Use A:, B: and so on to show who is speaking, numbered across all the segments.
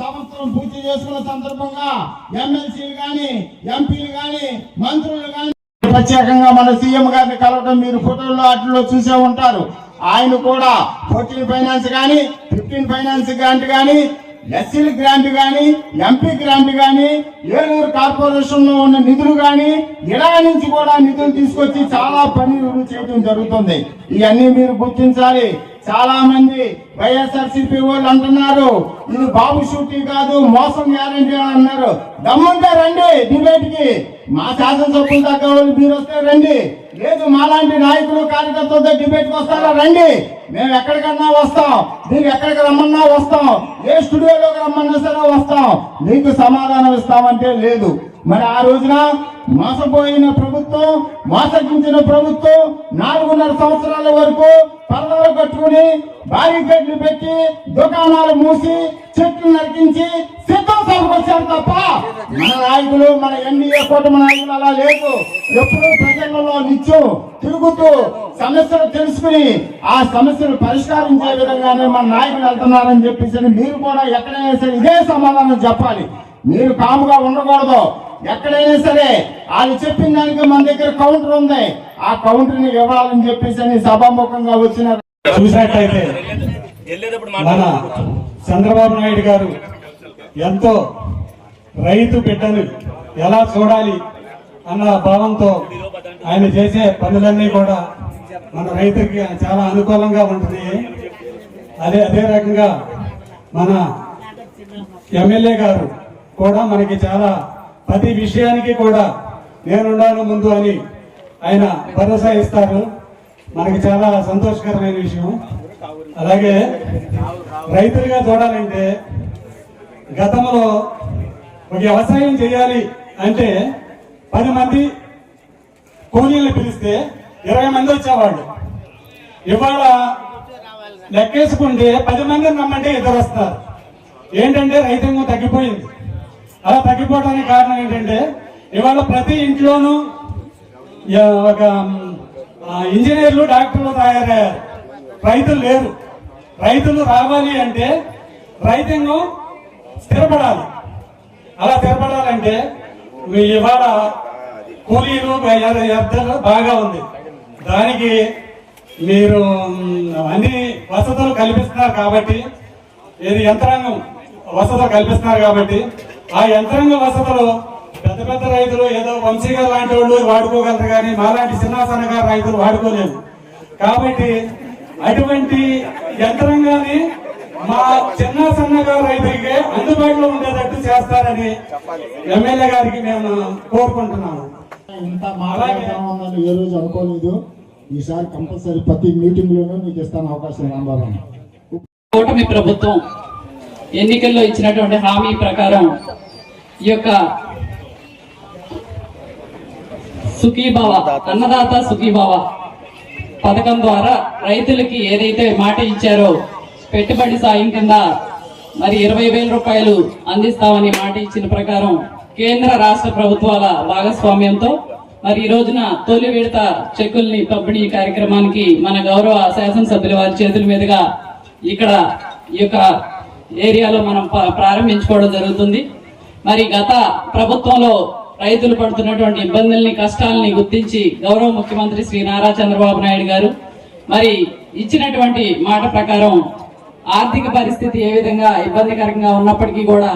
A: సంవత్సరం పూర్తి చేసుకున్న సందర్భంగా ఎమ్మెల్సీలు కానీ ఎంపీలు కానీ మంత్రులు కానీ ప్రత్యేకంగా మన సీఎం గారిని కలవడం మీరు ఫోటోల్లో వాటిలో చూసే ఉంటారు. ఆయన కూడా ఫోర్టీన్ ఫైనాన్స్ కానీ ఫిఫ్టీన్ ఫైనాన్స్ గ్రాంట్ కానీ ఎస్సీల గ్రాంట్ కానీ ఎంపీ గ్రాంట్ కానీ ఏలూరు కార్పొరేషన్లో ఉన్న నిధులు కానీ ఇలా నుంచి కూడా నిధులు తీసుకొచ్చి చాలా పనులు చేయడం జరుగుతుంది. ఇవన్నీ మీరు గుర్తించాలి. చాలా మంది వైఎస్ఆర్సీపీ వాళ్ళు అంటున్నారు ఇది బాబు షూటీ కాదు మోసం గ్యారంటీ అని అన్నారు. దమ్ముంటే రండి డిబేట్కి మా శాసనసభ్యుల దగ్గర వాళ్ళు మీరు వస్తే రండి. లేదు మాలాంటి నాయకులు కార్యకర్తలతో డిబేట్కి వస్తారా? రండి. మేము ఎక్కడికన్నా వస్తాం. మీరు ఎక్కడికి రమ్మన్నా వస్తాం. ఏ స్టూడియోలోకి రమ్మన్నా సరే వస్తాం. నీకు సమాధానం ఇస్తామంటే లేదు. మరి ఆ రోజున మోసపోయిన ప్రభుత్వం మోసగించిన ప్రభుత్వం నాలుగున్నర సంవత్సరాల వరకు పరదాలు కట్టుకుని బ్యారికేడ్లు పెట్టి దుకాణాలు మూసి చెట్లు నరికించి సిద్ధం సభకు వచ్చారు తప్ప మన నాయకులు మన ఎన్డీఏ కూటమి నాయకులు అలా లేదు ఎప్పుడు ప్రజలలో నిత్యం తిరుగుతూ సమస్యలు తెలుసుకుని ఆ సమస్యలు పరిష్కరించే విధంగానే మన నాయకులు వెళ్తున్నారని చెప్పేసి మీరు కూడా ఎక్కడైనా సరే ఇదే సమాధానం చెప్పాలి. మీరు కాముగా ఉండకూడదు. ఎక్కడైనా సరే వాళ్ళు చెప్పిన దానికి మన దగ్గర కౌంటర్ ఉంది. ఆ కౌంటర్ని ఇవ్వాలని చెప్పేసి అని సభాముఖంగా వచ్చిన
B: చూసినట్టయితే
C: వెళ్ళేటప్పుడు
B: మన చంద్రబాబు నాయుడు గారు ఎంతో రైతు బిడ్డను ఎలా చూడాలి అన్న భావంతో ఆయన చేసే పనులన్నీ కూడా మన రైతుకి చాలా అనుకూలంగా ఉంటుంది. అదే అదే రకంగా మన ఎమ్మెల్యే గారు కూడా మనకి చాలా ప్రతి విషయానికి కూడా నేనున్నాను ముందు అని ఆయన భరోసా ఇస్తారు. మనకి చాలా సంతోషకరమైన విషయం. అలాగే రైతులుగా చూడాలంటే గతంలో ఒక వ్యవసాయం చేయాలి అంటే పది మంది కూలీలు పిలిస్తే ఇరవై మంది వచ్చేవాళ్ళు. ఇవాళ లెక్కేసుకుంటే పది మందిని రమ్మంటే ఇద్దరు వస్తారు. ఏంటంటే రైతాంగం తగ్గిపోయింది. అలా తగ్గిపోవడానికి కారణం ఏంటంటే ఇవాళ ప్రతి ఇంట్లోనూ ఒక ఇంజనీర్లు డాక్టర్లు తయారయ్యారు. రైతులు లేరు. రైతులు రావాలి అంటే రైతాంగం స్థిరపడాలి. అలా స్థిరపడాలంటే మీ ఇవాళ కూలీలు ఎ- బాగా ఉంది. దానికి మీరు అన్ని వసతులు కల్పిస్తున్నారు కాబట్టి ఇది యంత్రాంగం వసతులు కల్పిస్తున్నారు కాబట్టి ఆ యంత్రాంగ వసతులు పెద్ద పెద్ద రైతులు ఏదో వంశీగా లాంటి వాళ్ళు వాడుకోగలరు కానీ మాలాంటి చిన్న సన్నగారు రైతులు వాడుకోలేరు. కాబట్టి అటువంటి యంత్రాంగాన్ని మా చిన్న సన్నగారు రైతులకి అందుబాటులో ఉండేటట్టు చేస్తారని ఎమ్మెల్యే గారికి మేము కోరుకుంటున్నాము
A: ఇంత ఏ రోజు అనుకోలేదు. ఈసారి కంపల్సరీ ప్రతి మీటింగ్ లోనూ నీకు ఇస్తాను అవకాశం రాంబాబు
D: కూటమి ప్రభుత్వం ఎన్నికల్లో ఇచ్చినటువంటి హామీ ప్రకారం ఈ యొక్క సుఖీభావ అన్నదాత సుఖీభావ పథకం ద్వారా రైతులకి ఏదైతే మాట ఇచ్చారో పెట్టుబడి సాయం కింద మరి ఇరవై వేల రూపాయలు అందిస్తామని మాట ఇచ్చిన ప్రకారం కేంద్ర రాష్ట్ర ప్రభుత్వాల భాగస్వామ్యంతో మరి ఈ రోజున తొలి విడత చెక్కుల్ని పంపిణీ కార్యక్రమానికి మన గౌరవ శాసనసభ్యుల వారి చేతుల మీదుగా ఇక్కడ ఈ యొక్క ఏరియాలో మనం ప- ప్రారంభించుకోవడం జరుగుతుంది. మరి గత ప్రభుత్వంలో రైతులు పడుతున్నటువంటి ఇబ్బందుల్ని కష్టాలని గుర్తించి గౌరవ ముఖ్యమంత్రి శ్రీ నారా చంద్రబాబు నాయుడు గారు మరి ఇచ్చినటువంటి మాట ప్రకారం ఆర్థిక పరిస్థితి ఏ విధంగా ఇబ్బందికరంగా ఉన్నప్పటికీ కూడా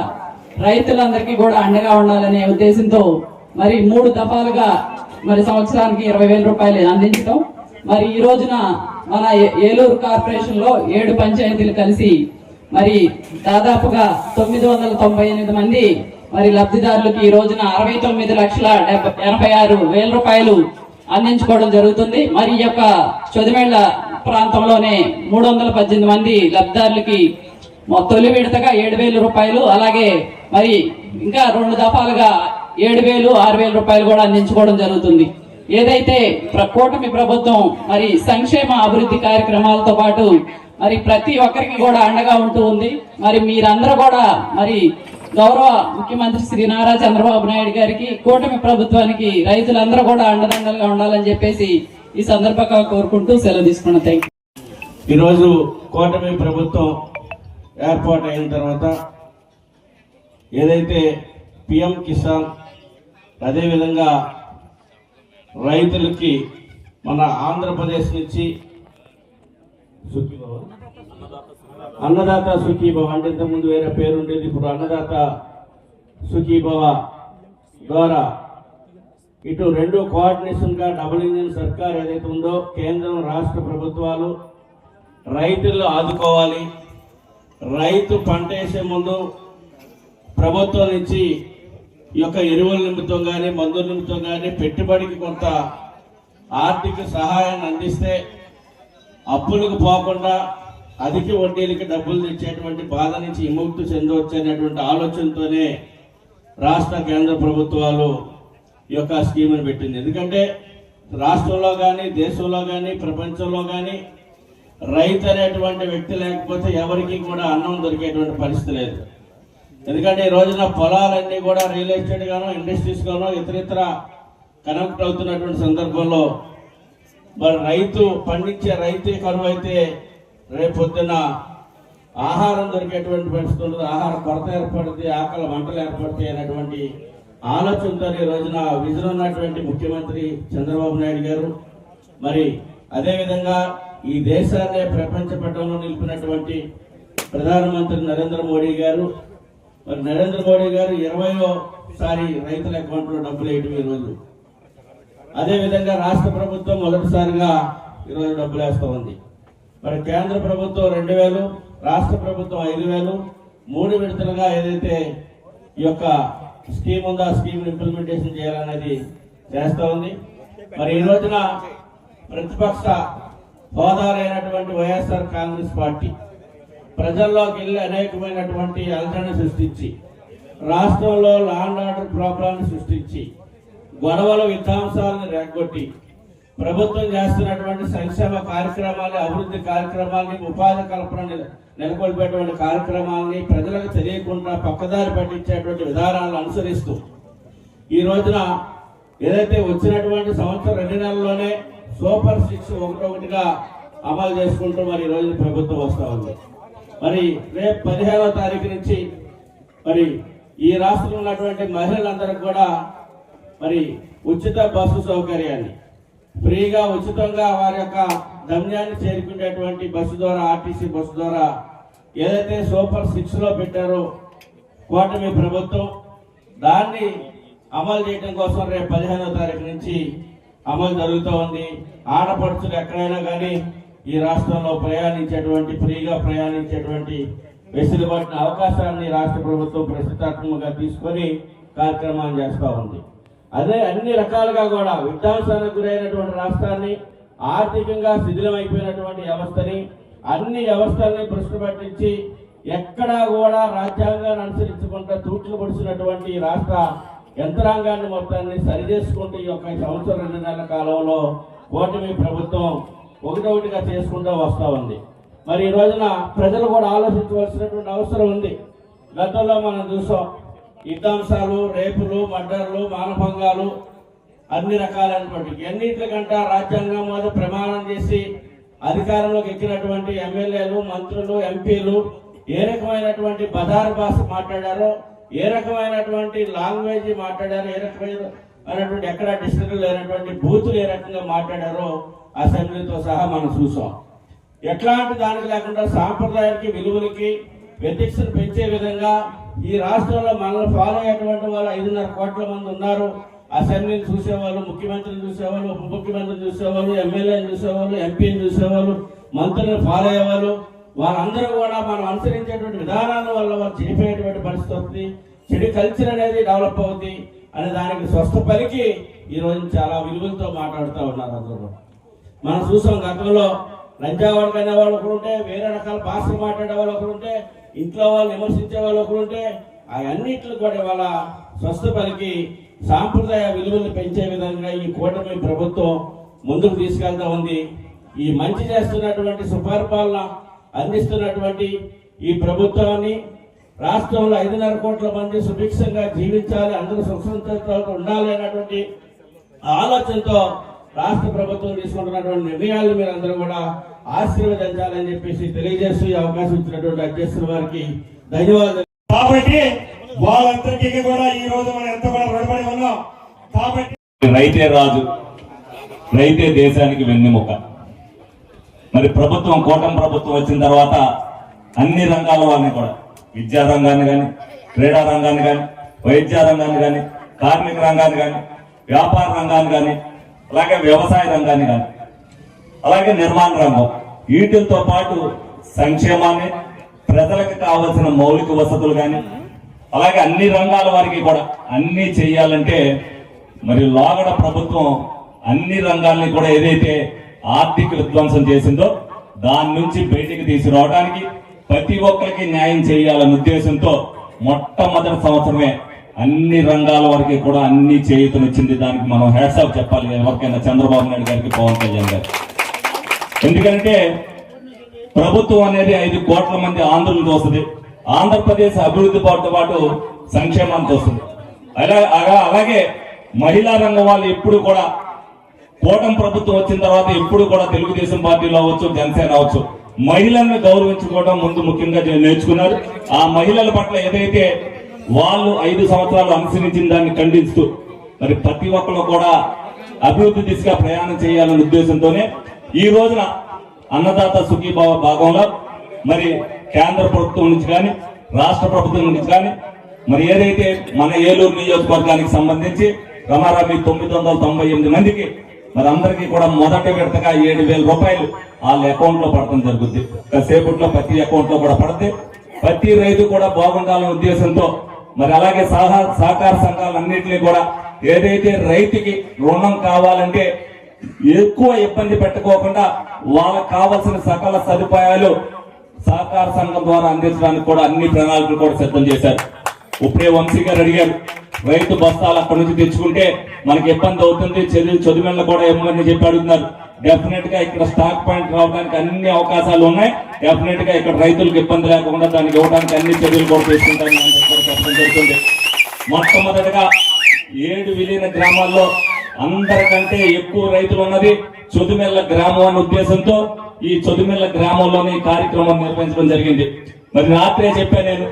D: రైతులందరికీ కూడా అండగా ఉండాలనే ఉద్దేశంతో మరి మూడు దఫాలుగా మరి సంవత్సరానికి ఇరవై వేల రూపాయలు అందించడం మరి ఈ రోజున మన ఏలూరు కార్పొరేషన్లో ఏడు పంచాయతీలు కలిసి మరి దాదాపుగా తొమ్మిది వందల తొంభై ఎనిమిది మంది మరి లబ్ధిదారులకు ఈ రోజున అరవై తొమ్మిది లక్షల ఎనభై ఆరు వేల రూపాయలు అందించుకోవడం జరుగుతుంది. మరి ఈ యొక్క చొదిమేళ్ళ ప్రాంతంలోనే మూడు వందల పద్దెనిమిది మంది లబ్ధిదారులకి తొలి విడతగా ఏడు వేల రూపాయలు అలాగే మరి ఇంకా రెండు దఫాలుగా ఏడు వేలు ఆరు వేల రూపాయలు కూడా అందించుకోవడం జరుగుతుంది. ఏదైతే కూటమి ప్రభుత్వం మరి సంక్షేమ అభివృద్ధి కార్యక్రమాలతో పాటు మరి ప్రతి ఒక్కరికి కూడా అండగా ఉంటూ ఉంది. మరి మీరందరూ కూడా మరి గౌరవ ముఖ్యమంత్రి శ్రీ నారా చంద్రబాబు నాయుడు గారికి కూటమి ప్రభుత్వానికి రైతులందరూ కూడా అండదండలుగా ఉండాలని చెప్పేసి ఈ సందర్భంగా కోరుకుంటూ సెలవు తీసుకున్నాను థ్యాంక్
C: ఈరోజు కూటమి ప్రభుత్వం ఏర్పాటు అయిన తర్వాత ఏదైతే పిఎం కిసాన్ అదేవిధంగా రైతులకి మన ఆంధ్రప్రదేశ్ నుంచి సుఖీభవ. అన్నదాత సుఖీభవ. అంటే ఇంతకుముందు వేరే పేరు ఉండేది. ఇప్పుడు అన్నదాత సుఖీభవ ద్వారా ఇటు రెండు కోఆర్డినేషన్గా డబుల్ ఇంజిన్ సర్కార్ ఏదైతే ఉందో కేంద్రం రాష్ట్ర ప్రభుత్వాలు రైతులు ఆదుకోవాలి. రైతు పంట వేసే ముందు ప్రభుత్వం నుంచి ఈ యొక్క ఎరువుల నిమిత్తం కానీ మందుల నిమిత్తం కానీ పెట్టుబడికి కొంత ఆర్థిక సహాయాన్ని అందిస్తే అప్పులకు పోకుండా అధిక వడ్డీలకి డబ్బులు తెచ్చేటువంటి బాధ నుంచి విముక్తి చెందవచ్చు అనేటువంటి ఆలోచనతోనే రాష్ట్ర కేంద్ర ప్రభుత్వాలు ఈ యొక్క స్కీమ్ని పెట్టింది. ఎందుకంటే రాష్ట్రంలో కానీ దేశంలో కానీ ప్రపంచంలో కానీ రైతు అనేటువంటి వ్యక్తి లేకపోతే ఎవరికి కూడా అన్నం దొరికేటువంటి పరిస్థితి లేదు. ఎందుకంటే ఈ రోజున పొలాలన్నీ కూడా రియల్ ఎస్టేట్ గాను ఇండస్ట్రీస్ గాను ఇతరితర కనెక్ట్ అవుతున్నటువంటి సందర్భంలో మరి రైతు పండించే రైతే కరువు అయితే రేపొద్దున ఆహారం దొరికేటువంటి పరిస్థితి ఉండదు. ఆహార కొరత ఏర్పడుతుంది ఆకలి మంటలు ఏర్పడతాయి అనేటువంటి ఆలోచనతో ఈ రోజున విజన్ ఉన్నటువంటి ముఖ్యమంత్రి చంద్రబాబు నాయుడు గారు మరి అదేవిధంగా ఈ దేశాన్ని ప్రపంచ పట్టణంలో నిలిపినటువంటి ప్రధానమంత్రి నరేంద్ర మోడీ గారు మరి నరేంద్ర మోడీ గారు ఇరవయో సారి రైతుల అకౌంట్లో డబ్బులు వేయడం ఈరోజు అదేవిధంగా రాష్ట్ర ప్రభుత్వం మొదటిసారిగా ఈరోజు డబ్బులు వేస్తూ ఉంది. మరి కేంద్ర ప్రభుత్వం రెండు వేలు రాష్ట్ర ప్రభుత్వం ఐదు వేలు మూడు విడతలుగా ఏదైతే ఈ యొక్క స్కీమ్ ఉందో ఆ స్కీమ్ ఇంప్లిమెంటేషన్ చేయాలనేది చేస్తూ ఉంది. మరి ఈ రోజున ప్రతిపక్ష హోదాలైనటువంటి వైఎస్ఆర్ కాంగ్రెస్ పార్టీ ప్రజల్లోకి వెళ్ళి అనేకమైనటువంటి అలజడిని సృష్టించి రాష్ట్రంలో లాండ్ ఆర్డర్ ప్రాబ్లాన్ని సృష్టించి గొడవల విధ్వంసాలను రెగ్గొట్టి ప్రభుత్వం చేస్తున్నటువంటి సంక్షేమ కార్యక్రమాలు అభివృద్ధి కార్యక్రమాల్ని ఉపాధి కల్పన నెలకొల్పేటువంటి కార్యక్రమాల్ని ప్రజలకు తెలియకుండా పక్కదారి పట్టించేటువంటి విధానాలను అనుసరిస్తూ ఈ రోజున ఏదైతే వచ్చినటువంటి సంవత్సరం రెండు నెలల్లోనే సూపర్ సిక్స్ ఒకటొకటిగా అమలు చేసుకుంటూ మరి ఈ రోజు ప్రభుత్వం వస్తూ ఉంది. మరి రేపు పదిహేనవ తారీఖు నుంచి మరి ఈ రాష్ట్రంలో ఉన్నటువంటి మహిళలందరికీ కూడా మరి ఉచిత బస్సు సౌకర్యాన్ని ఫ్రీగా ఉచితంగా వారి యొక్క గమ్యాన్ని చేరుకునేటువంటి బస్సు ద్వారా ఆర్టీసీ బస్సు ద్వారా ఏదైతే సూపర్ సిక్స్లో పెట్టారో కూటమి ప్రభుత్వం దాన్ని అమలు చేయడం కోసం రేపు పదిహేనో తారీఖు నుంచి అమలు జరుగుతూ ఉంది. ఆడపడుచులు ఎక్కడైనా కానీ ఈ రాష్ట్రంలో ప్రయాణించేటువంటి ఫ్రీగా ప్రయాణించేటువంటి వెసులుబాటుని అవకాశాన్ని రాష్ట్ర ప్రభుత్వం ప్రస్తుతాత్మకంగా తీసుకొని కార్యక్రమాలు చేస్తూ ఉంది. అదే అన్ని రకాలుగా కూడా విధ్వంసానికి గురైనటువంటి రాష్ట్రాన్ని ఆర్థికంగా శిథిలమైపోయినటువంటి వ్యవస్థని అన్ని వ్యవస్థల్ని దృష్టి పట్టించి ఎక్కడా కూడా రాజ్యాంగాన్ని అనుసరించుకుంటూ తూట్లు పొడిచినటువంటి రాష్ట్ర యంత్రాంగాన్ని మొత్తాన్ని సరిచేసుకుంటూ ఈ యొక్క సంవత్సరం రెండు నెలల కాలంలో కూటమి ప్రభుత్వం ఒకటొకటిగా చేసుకుంటూ వస్తూ ఉంది. మరి ఈ రోజున ప్రజలు కూడా ఆలోచించవలసినటువంటి అవసరం ఉంది. గతంలో మనం చూసాం యుద్ధాంశాలు రేపులు మర్డర్లు మానభంగాలు అన్ని రకాలైనటువంటి ఎన్నింటికంట రాజ్యాంగం మీద ప్రమాణం చేసి అధికారంలోకి ఎక్కినటువంటి ఎమ్మెల్యేలు మంత్రులు ఎంపీలు ఏ రకమైనటువంటి బజారు భాష మాట్లాడారో ఏ రకమైనటువంటి లాంగ్వేజ్ మాట్లాడారో ఏ రకమైనటువంటి ఎక్కడ డిస్ట్రిక్ట్ లేనటువంటి బూతులు ఏ రకంగా మాట్లాడారో అసెంబ్లీతో సహా మనం చూసాం. ఎట్లాంటి దానికి లేకుండా సాంప్రదాయానికి విలువలకి వ్యతిక్షను పెంచే విధంగా ఈ రాష్ట్రంలో మనల్ని ఫాలో అయ్యేటువంటి వాళ్ళు ఐదున్నర కోట్ల మంది ఉన్నారు. అసెంబ్లీని చూసేవాళ్ళు ముఖ్యమంత్రిని చూసేవాళ్ళు ఉప ముఖ్యమంత్రిని చూసేవాళ్ళు ఎమ్మెల్యేని చూసేవాళ్ళు ఎంపీని చూసేవాళ్ళు మంత్రులను ఫాలో అయ్యేవాళ్ళు. వాళ్ళందరూ కూడా మనం అనుసరించేటువంటి విధానాల వల్ల వారు చెడిపోయేటువంటి పరిస్థితి వస్తుంది. చెడు కల్చర్ అనేది డెవలప్ అవుతుంది అనే దానికి స్వస్థ పలికి ఈ రోజు చాలా విలువలతో మాట్లాడుతూ ఉన్నారు అందరూ మనం చూసాం గతంలో లంచావాడికి వాళ్ళు ఒకరు ఉంటే వేరే రకాల భాషలు మాట్లాడే వాళ్ళు ఒకరు ఉంటే ఇంట్లో వాళ్ళు విమర్శించే వాళ్ళు ఒకరుంటే అవన్నిట్లు కూడా వాళ్ళ స్వస్థ పలికి సాంప్రదాయ విలువలు పెంచే విధంగా ఈ కూటమి ప్రభుత్వం ముందుకు తీసుకెళ్తా ఉంది. ఈ మంచి చేస్తున్నటువంటి సుపరిపాలన అందిస్తున్నటువంటి ఈ ప్రభుత్వాన్ని రాష్ట్రంలో ఐదున్నర కోట్ల మంది సుభిక్షంగా జీవించాలి అందరూ సుఖసంతోషాలతో ఉండాలి అన్నటువంటి ఆలోచనతో రాష్ట్ర ప్రభుత్వం తీసుకుంటున్నటువంటి నిర్ణయాలు మీరు అందరూ కూడా ఆశీర్వదించాలని చెప్పేసి తెలియజేస్తూ ఈ అవకాశం ఇచ్చినటువంటి అధ్యక్షుల వారికి ధన్యవాదాలు.
B: కాబట్టి వాళ్ళందరికీ కూడా ఈ రోజు మనం ఎంత కూడా రుణపడి ఉన్నాం. కాబట్టి
E: రైతే రాజు రైతే దేశానికి వెన్నెముక. మరి ప్రభుత్వం కూటమి ప్రభుత్వం వచ్చిన తర్వాత అన్ని రంగాల వారిని కూడా విద్యా రంగాన్ని కానీ క్రీడా రంగాన్ని కానీ వైద్య రంగాన్ని కానీ కార్మిక రంగాన్ని కానీ వ్యాపార రంగాన్ని కానీ అలాగే వ్యవసాయ రంగాన్ని కానీ అలాగే నిర్మాణ రంగం. వీటితో పాటు సంక్షేమాన్ని ప్రజలకు కావలసిన మౌలిక వసతులు కానీ అలాగే అన్ని రంగాల వారికి కూడా అన్ని చేయాలంటే మరి లోగడ ప్రభుత్వం అన్ని రంగాల్ని కూడా ఏదైతే ఆర్థిక విధ్వంసం చేసిందో దాని నుంచి బయటికి తీసుకురావడానికి ప్రతి ఒక్కరికి న్యాయం చేయాలనే ఉద్దేశంతో మొట్టమొదటి సంవత్సరమే అన్ని రంగాల వరకు కూడా అన్ని చేయుతనిచ్చింది. దానికి మనం హ్యాట్స్ ఆఫ్ చెప్పాలి. ఎవరికైనా చంద్రబాబు నాయుడు గారికి పవన్ కళ్యాణ్ గారు ఎందుకంటే ప్రభుత్వం అనేది ఐదు కోట్ల మంది ఆంధ్రులు తోస్తుంది. ఆంధ్రప్రదేశ్ అభివృద్ధి పాటు పాటు సంక్షేమాన్ని చూస్తుంది అలా అలా- అలాగే మహిళా రంగం వాళ్ళు ఎప్పుడు కూడా కూటమి ప్రభుత్వం వచ్చిన తర్వాత ఎప్పుడు కూడా తెలుగుదేశం పార్టీలో అవ్వచ్చు జనసేన అవ్వచ్చు. మహిళలను గౌరవించుకోవడం ముందు ముఖ్యంగా నేర్చుకున్నారు. ఆ మహిళల పట్ల ఏదైతే వాళ్ళు ఐదు సంవత్సరాలు అనుసరించిన దాన్ని ఖండిస్తూ మరి ప్రతి ఒక్కరు కూడా అభివృద్ధి దిశగా ప్రయాణం చేయాలనే ఉద్దేశంతోనే ఈ రోజున అన్నదాత సుఖీభావ భాగంలో మరి కేంద్ర ప్రభుత్వం నుంచి కానీ రాష్ట్ర ప్రభుత్వం నుంచి కానీ మరి ఏదైతే మన ఏలూరు నియోజకవర్గానికి సంబంధించి రమారామి తొమ్మిది వందల తొంభై ఎనిమిది మందికి మరి అందరికీ కూడా మొదటి విడతగా ఏడు వేల రూపాయలు వాళ్ళ అకౌంట్లో పడటం జరుగుద్ది. కాసేపట్లో ప్రతి అకౌంట్లో కూడా పడితే ప్రతి రైతు కూడా బాగుండాలనే ఉద్దేశంతో మరి అలాగే సహా సహకార సంఘాలన్నింటినీ కూడా ఏదైతే రైతుకి రుణం కావాలంటే ఎక్కువ ఇబ్బంది పెట్టుకోకుండా వాళ్ళకి కావాల్సిన సకల సదుపాయాలు సహకార సంఘం ద్వారా అందించడానికి కూడా అన్ని ప్రణాళికలు కూడా సిద్ధం చేశారు. ఇప్పుడే వంశీ గారు అడిగారు రైతు బస్తాలు అక్కడ నుంచి తెచ్చుకుంటే మనకి ఇబ్బంది అవుతుంది చదువు చదువులను కూడా ఇవ్వమని చెప్పి అడుగుతున్నారు. డెఫినెట్గా ఇక్కడ స్టాక్ పాయింట్ రావడానికి అన్ని అవకాశాలు ఉన్నాయి. డెఫినెట్గా ఇక్కడ రైతులకు ఇబ్బంది లేకుండా దానికి ఇవ్వడానికి అన్ని చర్యలు కూడా తీసుకుంటారని చెప్పడం జరుగుతుంది. మొట్టమొదటిగా ఏడు విలీన గ్రామాల్లో అందరికంటే ఎక్కువ రైతులు ఉన్నది చదుమెల్ల గ్రామం అనే ఉద్దేశంతో ఈ చదుమెల్ల గ్రామంలోనే కార్యక్రమం నిర్వహించడం జరిగింది. మరి రాత్రే చెప్పాను నేను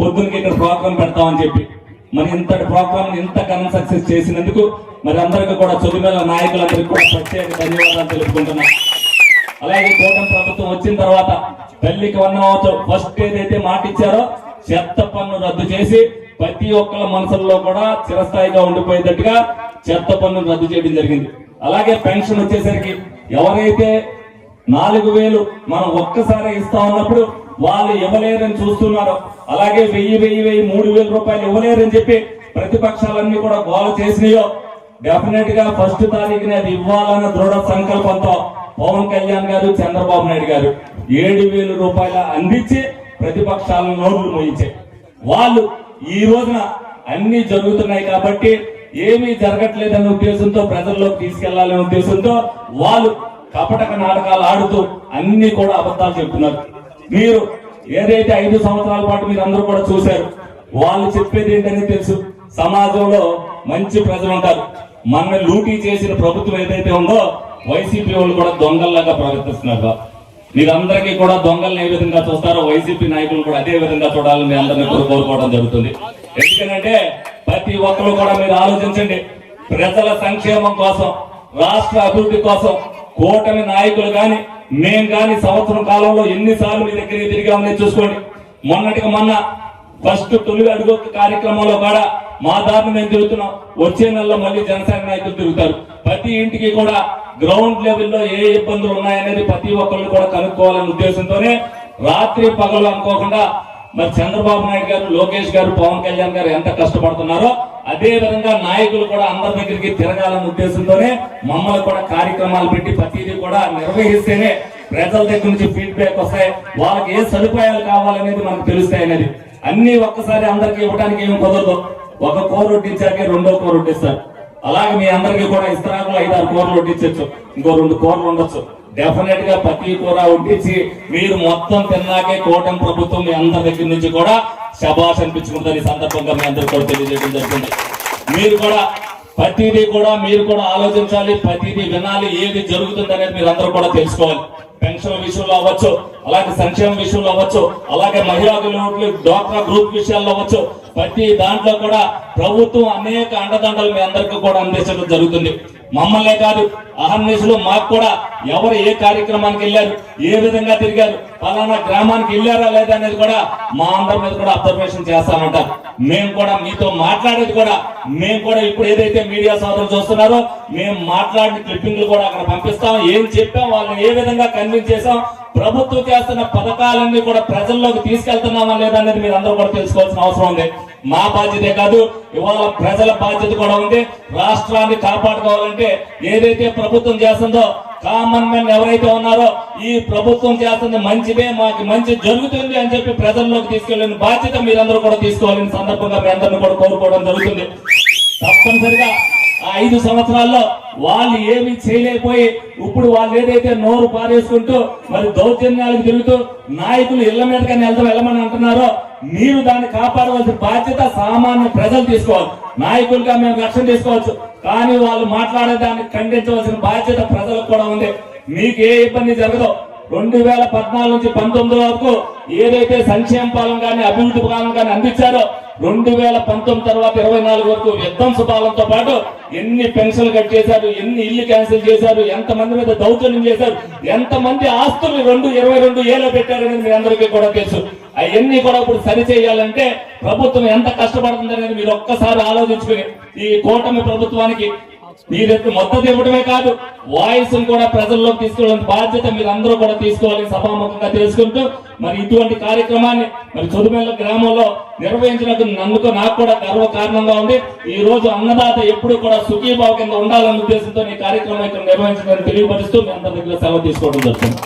E: పొద్దునకి ఇక్కడ ప్రోగ్రాం పెడతామని చెప్పి. మరి ఇంతటి ప్రోగ్రామ్ ఇంత సక్సెస్ చేసినందుకు మరి అందరికీ కూడా చదువుల నాయకులందరికీ కూడా ప్రత్యేక ధన్యవాదాలు తెలుపుకుంటున్నాను. అలాగే కూటమి ప్రభుత్వం వచ్చిన తర్వాత తల్లికి వందనం ఫస్ట్ ఏదైతే మాట ఇచ్చారో చెత్త పన్ను రద్దు చేసి ప్రతి ఒక్కళ్ళ మనసుల్లో కూడా చిరస్థాయిగా ఉండిపోయేటట్టుగా చెత్త పన్ను రద్దు చేయడం జరిగింది. అలాగే పెన్షన్ వచ్చేసరికి ఎవరైతే నాలుగు వేలు మనం ఒక్కసారి ఇస్తా ఉన్నప్పుడు వాళ్ళు ఇవ్వలేరని చూస్తున్నారు. అలాగే వెయ్యి వెయ్యి వెయ్యి మూడు వేల రూపాయలు ఇవ్వలేరని చెప్పి ప్రతిపక్షాలన్నీ కూడా గోల చేసినాయో. డెఫినెట్గా ఫస్ట్ తారీఖున అది ఇవ్వాలన్న దృఢ సంకల్పంతో పవన్ కళ్యాణ్ గారు చంద్రబాబు నాయుడు గారు ఏడు వేల రూపాయల అందించి ప్రతిపక్షాలను నోట్లు మోయించాయి. వాళ్ళు ఈ రోజున అన్ని జరుగుతున్నాయి కాబట్టి ఏమీ జరగట్లేదన్న ఉద్దేశంతో ప్రజల్లోకి తీసుకెళ్ళాలనే ఉద్దేశంతో వాళ్ళు కపటక నాటకాలు ఆడుతూ అన్ని కూడా అబద్ధాలు చెప్తున్నారు. మీరు ఏదైతే ఐదు సంవత్సరాల పాటు మీరు అందరూ కూడా చూశారు వాళ్ళు చెప్పేది ఏంటని తెలుసు. సమాజంలో మంచి ప్రజలు ఉంటారు. మన లూటీ చేసిన ప్రభుత్వం ఏదైతే ఉందో వైసీపీ వాళ్ళు కూడా దొంగల్లాగా ప్రవర్తిస్తున్నారు. మీరందరికీ కూడా దొంగల్ని ఏ విధంగా చూస్తారో వైసీపీ నాయకులు కూడా అదే విధంగా చూడాలని అందరినీ కూడా కోరుకోవడం జరుగుతుంది. ఎందుకంటే ప్రతి ఒక్కరు కూడా మీరు ఆలోచించండి. ప్రజల సంక్షేమం కోసం రాష్ట్ర అభివృద్ధి కోసం కూటమి నాయకులు కానీ మేము కానీ సంవత్సరం కాలంలో ఎన్నిసార్లు మీ దగ్గరికి తిరిగామని చూసుకోండి. మొన్నటికి మొన్న ఫస్ట్ తొలి అడుగు కార్యక్రమంలో కూడా మా దారిని మేము తిరుగుతున్నాం. వచ్చే నెలలో మళ్ళీ జనసేన నాయకులు తిరుగుతారు. ప్రతి ఇంటికి కూడా గ్రౌండ్ లెవెల్లో ఏ ఇబ్బందులు ఉన్నాయనేది ప్రతి ఒక్కళ్ళు కూడా కనుక్కోవాలనే ఉద్దేశంతోనే రాత్రి పగలు అనుకోకుండా మరి చంద్రబాబు నాయుడు గారు లోకేష్ గారు పవన్ కళ్యాణ్ గారు ఎంత కష్టపడుతున్నారో అదే విధంగా నాయకులు కూడా అందరి దగ్గరికి తిరగాలన్న ఉద్దేశంతోనే మమ్మల్ని కూడా కార్యక్రమాలు పెట్టి ప్రతిదీ కూడా నిర్వహిస్తేనే ప్రజల దగ్గర నుంచి ఫీడ్బ్యాక్ వస్తాయి. వాళ్ళకి ఏ సదుపాయాలు కావాలనేది మనకు తెలుస్తాయి అనేది. అన్ని ఒక్కసారి అందరికి ఇవ్వడానికి ఏం కుదరదు. ఒక కూర వడ్డించాకే రెండో కూర వడ్డిస్తారు. అలాగే మీ అందరికీ కూడా ఇస్తరాకులు ఐదు ఆరు కూరలు వడ్డించవచ్చు. ఇంకో రెండు కూరలు ఉండొచ్చు. డెఫినెట్గా ప్రతి కూర వడ్డించి మీరు మొత్తం తిన్నాకే కూటమి ప్రభుత్వం మీ అందరి దగ్గర నుంచి కూడా శబాష్ అనిపించుకుంటుంది. ఈ సందర్భంగా మీ అందరూ కూడా తెలియజేయడం జరుగుతుంది మీరు కూడా ప్రతిదీ కూడా మీరు కూడా ఆలోచించాలి ప్రతిదీ వినాలి ఏది జరుగుతుంది అనేది మీరు అందరూ కూడా తెలుసుకోవాలి. పెన్షన్ విషయంలో అవ్వచ్చు అలాగే సంక్షేమ విషయంలో అవ్వచ్చు అలాగే మహిళా గ్రూపులు డ్వాక్రా గ్రూప్ విషయాల్లో అవ్వచ్చు ప్రతి దాంట్లో కూడా ప్రభుత్వం అనేక అండదండలు మీ అందరికీ కూడా అందించడం జరుగుతుంది. మమ్మల్నే కాదు అహర్నిశలు మాకు కూడా ఎవరు ఏ కార్యక్రమానికి వెళ్ళారు ఏ విధంగా తిరిగారు పలానా గ్రామానికి వెళ్ళారా లేదా అనేది కూడా మా అందరి మీద కూడా అబ్జర్వేషన్ చేస్తామంటారు. మేము కూడా మీతో మాట్లాడేది కూడా మేము కూడా ఇప్పుడు ఏదైతే మీడియా సోదరులు చూస్తున్నారో మేము మాట్లాడిన క్లిప్పింగ్లు కూడా అక్కడ పంపిస్తాం ఏం చెప్పాం వాళ్ళని ఏ విధంగా కన్విన్స్ చేసాం ప్రభుత్వం చేస్తున్న పథకాలన్నీ కూడా ప్రజల్లోకి తీసుకెళ్తున్నామా లేదా అనేది మీరు అందరూ కూడా తెలుసుకోవాల్సిన అవసరం ఉంది. మా బాధ్యతే కాదు ఇవాళ ప్రజల బాధ్యత కూడా ఉంది. రాష్ట్రాన్ని కాపాడుకోవాలంటే ఏదైతే ప్రభుత్వం చేస్తుందో కామన్ మెన్ ఎవరైతే ఉన్నారో ఈ ప్రభుత్వం చేస్తుంది మంచిదే మాకు మంచి జరుగుతుంది అని చెప్పి ప్రజల్లోకి తీసుకెళ్ళిన బాధ్యత మీరందరూ కూడా తీసుకోవాలని సందర్భంగా మీ అందరిని కూడా కోరుకోవడం జరుగుతుంది. తప్పనిసరిగా ఆ ఐదు సంవత్సరాల్లో వాళ్ళు ఏమి చేయలేకపోయి ఇప్పుడు వాళ్ళు ఏదైతే నోరు పారేసుకుంటూ మరి దౌర్జన్యాలకు తిరుగుతూ నాయకులు ఇళ్ళ మీదకని వెళ్దాం వెళ్ళమని అంటున్నారో మీరు దాన్ని కాపాడవలసిన బాధ్యత సామాన్య ప్రజలు తీసుకోవాలి. నాయకులుగా మేము రక్షణ తీసుకోవచ్చు. కానీ వాళ్ళు మాట్లాడే దాన్ని ఖండించవలసిన బాధ్యత ప్రజలకు కూడా ఉంది. మీకు ఏ ఇబ్బంది జరగదు. రెండు వేల పద్నాలుగు నుంచి పంతొమ్మిది వరకు ఏదైతే సంక్షేమ పాలన కానీ అభివృద్ధి పాలన కానీ అందించారో రెండు వేల పంతొమ్మిది తర్వాత ఇరవై నాలుగు వరకు విధ్వంస పాలనతో పాటు ఎన్ని పెన్షన్లు కట్ చేశారు ఎన్ని ఇల్లు క్యాన్సిల్ చేశారు ఎంత మంది మీద దౌర్జన్యం చేశారు ఎంత మంది ఆస్తులు రెండు ఇరవై రెండు ఏలో పెట్టారనేది మీ అందరికీ కూడా తెలుసు. అవన్నీ కూడా ఇప్పుడు సరి చేయాలంటే ప్రభుత్వం ఎంత కష్టపడుతుందనేది మీరు ఒక్కసారి ఆలోచించుకుని ఈ కూటమి ప్రభుత్వానికి దీనికి మద్దతు ఇవ్వడమే కాదు వాయిస్ కూడా ప్రజల్లోకి తీసుకెళ్ళిన బాధ్యత మీరు అందరూ కూడా తీసుకోవాలని సభాముఖంగా తెలుసుకుంటూ మరి ఇటువంటి కార్యక్రమాన్ని మరి చదువుల గ్రామంలో నిర్వహించినందుకు నన్నుకు నాకు కూడా గర్వ కారణంగా ఉంది. ఈ రోజు అన్నదాత ఎప్పుడు కూడా సుఖీభావ కింద ఉండాలన్న ఉద్దేశంతో ఈ కార్యక్రమం ఇక్కడ నిర్వహించడానికి తెలియపరుస్తూ మీ అందరి దగ్గర సెలవు తీసుకోవడం జరుగుతుంది.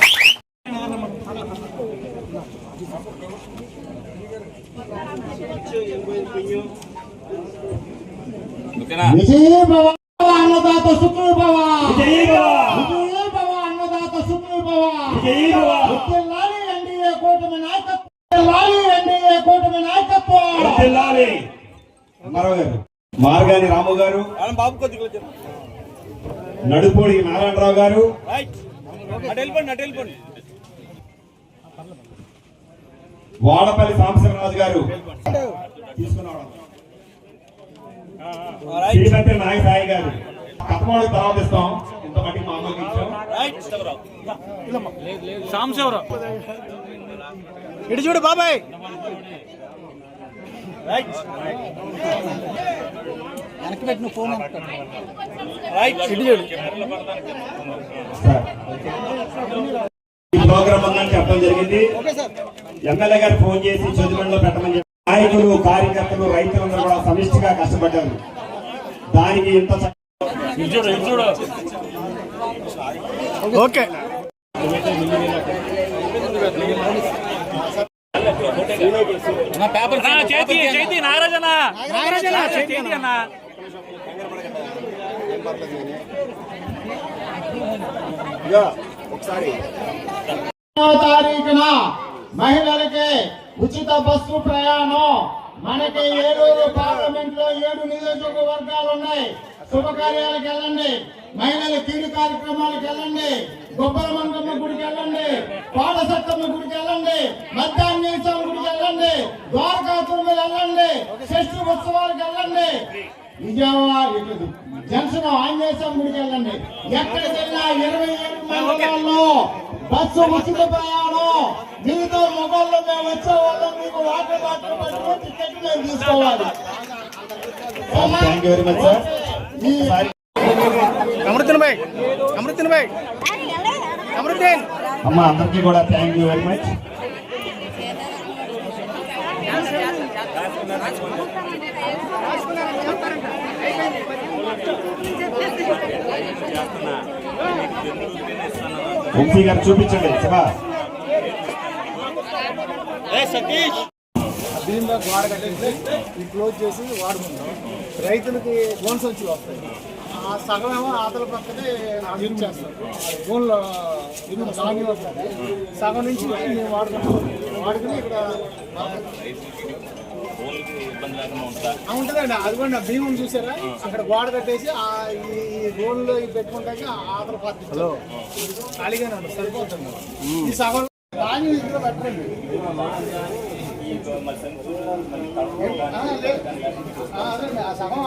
A: విజయ అన్నదాత సుఖీ భవ విజయ భవ అన్నదాత సుఖీ భవ వర్ధిల్లాలి ఎన్డీఏ కూటమి నాయకత్వం. వర్ధిల్లాలి ఎన్డీఏ కూటమి నాయకత్వం.
F: జిల్లాలి అమ్మారావు గారు మార్గాని రాము గారు నడుపూడి నారాయణరావు గారు. వాడపల్లి సాంబశివరాజు గారు. తీసుకున్నాడు. శ్రీపతి నాగ సాయి గారు. కథమాడు తర్వాత ఇస్తాం. ఇంత మట్టికి మామూలుగా ఇచ్చాం.
G: సాంశివరావు ఇటు చూడు బాబాయ్. వెనక్కి పెట్టిన ఫోన్ ఇటు చూడు.
F: ప్రోగ్రామ్ ఉందని చెప్పడం జరిగింది. ఎమ్మెల్యే గారు ఫోన్ చేసి చదువులో పెట్టమని చెప్పి నాయకులు కార్యకర్తలు రైతులందరూ కూడా సమిష్టిగా కష్టపడ్డారు. దానికి ఇంత
G: చేతి చేతి నాగరాజన నాగరాజన చేతి అన్న?
A: రెండవ తారీఖున మహిళలకి ఉచిత బస్సు ప్రయాణం. మనకి ఏలూరు పార్లమెంట్లో ఏడు నియోజకవర్గాలు ఉన్నాయి. శుభకార్యాలకు వెళ్ళండి. మహిళల తీరు కార్యక్రమాలకు వెళ్ళండి. గొప్పల మంగమ్మ గుడికి వెళ్ళండి. పాడసత్తమ్మ గుడికి వెళ్ళండి. మధ్యాహ్నేశ్వరం గుడికి వెళ్ళండి. ద్వారకా వెళ్ళండి. షష్ఠి ఉత్సవాలకు వెళ్ళండి. విజయవాడ జంక్షన్ ఆంజనేయ గుడికి వెళ్ళండి. ఎక్కడికి వెళ్ళినా ఇరవై ఏడు మండలాల్లో బస్సు ఉచిత ప్రయాణం. మీతో మొబైల్లో మేము వచ్చే వాళ్ళం మీకు వాటర్ బాటిల్ పట్టుకుని టికెట్ మేము తీసుకోవాలి.
G: అమృతన్ భాయ్ అమృతన్ భాయ్ అమృతన్.
F: అమ్మ అందరికీ కూడా thank you very much Vamsi గారు చూపించండి శివ.
G: దీనిలో గోడ కట్టేసి ఈ క్లోజ్ చేసి వాడుకుంటాం. రైతులకి గోన్ సంచులు వస్తాయి. ఆ సగం ఏమో ఆతల పక్కనే ఇచ్చేస్తారు గోన్లో వస్తుంది సగం నుంచి మేము వాడుకుంటాం. వాడుకుని ఇక్కడ
E: ఊళ్ళకి ఇబ్బంది లేకుండా ఉంటుందా
G: ఆ, ఉంటుందండి. అది కూడా భీమం చూసారా? అక్కడ గోడ కట్టేసి ఆ ఈ రోడ్లు పెట్టుకుంటాక ఆతల పార్టీ ఖాళీగానే సరిపోతుంది. ఈ సగం రాజు ఇంట్లో పెట్టండి.
E: మరి
G: ఆ సగం